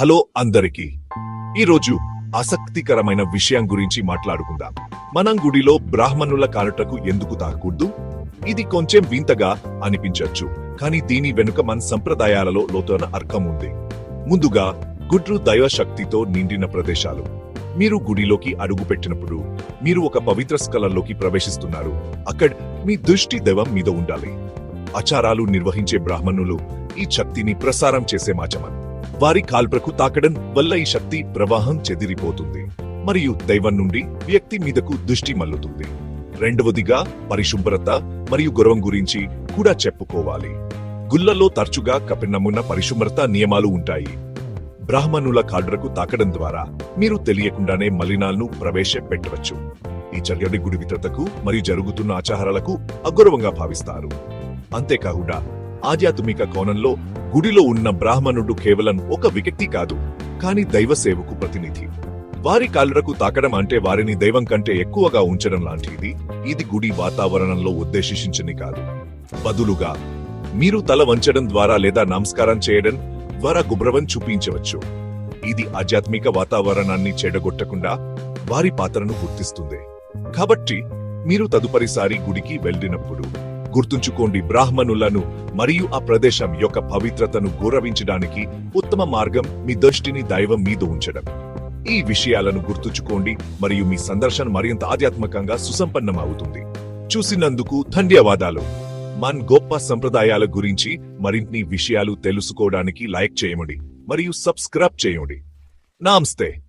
Hello అందరికీ. ఈరోజు ఆసక్తికరమైన విషయం గురించి మాట్లాడుకుందాం. మనం గుడిలో బ్రాహ్మణుల కానుటకు ఎందుకు తాకూడదు? ఇది కొంచెం వింతగా అనిపించవచ్చు కానీ దీని వెనుక మన సంప్రదాయాలలో లోతైన అర్థం ఉంది. ముందుగా గుడ్రు దైవ శక్తితో నిండిన ప్రదేశాలు. మీరు గుడిలోకి అడుగు పెట్టినప్పుడు మీరు ఒక పవిత్ర స్థలంలోకి ప్రవేశిస్తున్నారు. అక్కడ మీ దృష్టి దైవం మీద ఉండాలి. ఆచారాలు నిర్వహించే బ్రాహ్మణులు ఈ శక్తిని ప్రసారం చేసే మాచమన్. వారి కాల్ప్రకు తాకడం వల్ల ఈ శక్తి ప్రవాహం చెదిరిపోతుంది మరియు దైవం నుండి వ్యక్తి మీదకు దృష్టి మల్లుతుంది. రెండవదిగా పరిశుభ్రత మరియు గౌరవం గురించి కూడా చెప్పుకోవాలి. గుళ్ళలో తరచుగా కపిన్నమున్న పరిశుభ్రత నియమాలు ఉంటాయి. బ్రాహ్మణుల కాళ్ళకు తాకడం ద్వారా మీరు తెలియకుండానే మలినాలను ప్రవేశపెట్టవచ్చు. ఈ చర్యని గుడి వితతకు మరియు జరుగుతున్న ఆచారాలకు అగౌరవంగా భావిస్తారు. అంతేకాకుండా ఆధ్యాత్మిక కోణంలో గుడిలో ఉన్న బ్రాహ్మణుడు కేవలం ఒక వ్యక్తి కాదు కాని దైవ సేవకు ప్రతినిధి. వారి కాళ్ళకు తాకడం అంటే వారిని దైవం కంటే ఎక్కువగా ఉంచడం లాంటిది. ఇది గుడి వాతావరణంలో ఉద్దేశించని కాదు. బదులుగా మీరు తల వంచడం ద్వారా లేదా నమస్కారం చేయడం ద్వారా గుబ్రవం చూపించవచ్చు. ఇది ఆధ్యాత్మిక వాతావరణాన్ని చెడగొట్టకుండా వారి పాత్రను గుర్తిస్తుంది. కాబట్టి మీరు తదుపరిసారి గుడికి వెళ్ళినప్పుడు గుర్తుంచుకోండి బ్రాహ్మణులను మరియు ఆ ప్రదేశం యొక్క పవిత్రతను గౌరవించడానికి ఉత్తమ మార్గం మీ దృష్టిని దైవం మీద ఉంచడం. ఈ విషయాలను గుర్తుంచుకోండి మరియు మీ సందర్శన మరింత ఆధ్యాత్మికంగా సుసంపన్నం అవుతుంది చూసినందుకు ధన్యవాదాలు. మన్ గొప్ప సంప్రదాయాల గురించి మరిన్ని విషయాలు తెలుసుకోవడానికి లైక్ చేయండి మరియు సబ్స్క్రైబ్ చేయండి. నమస్తే.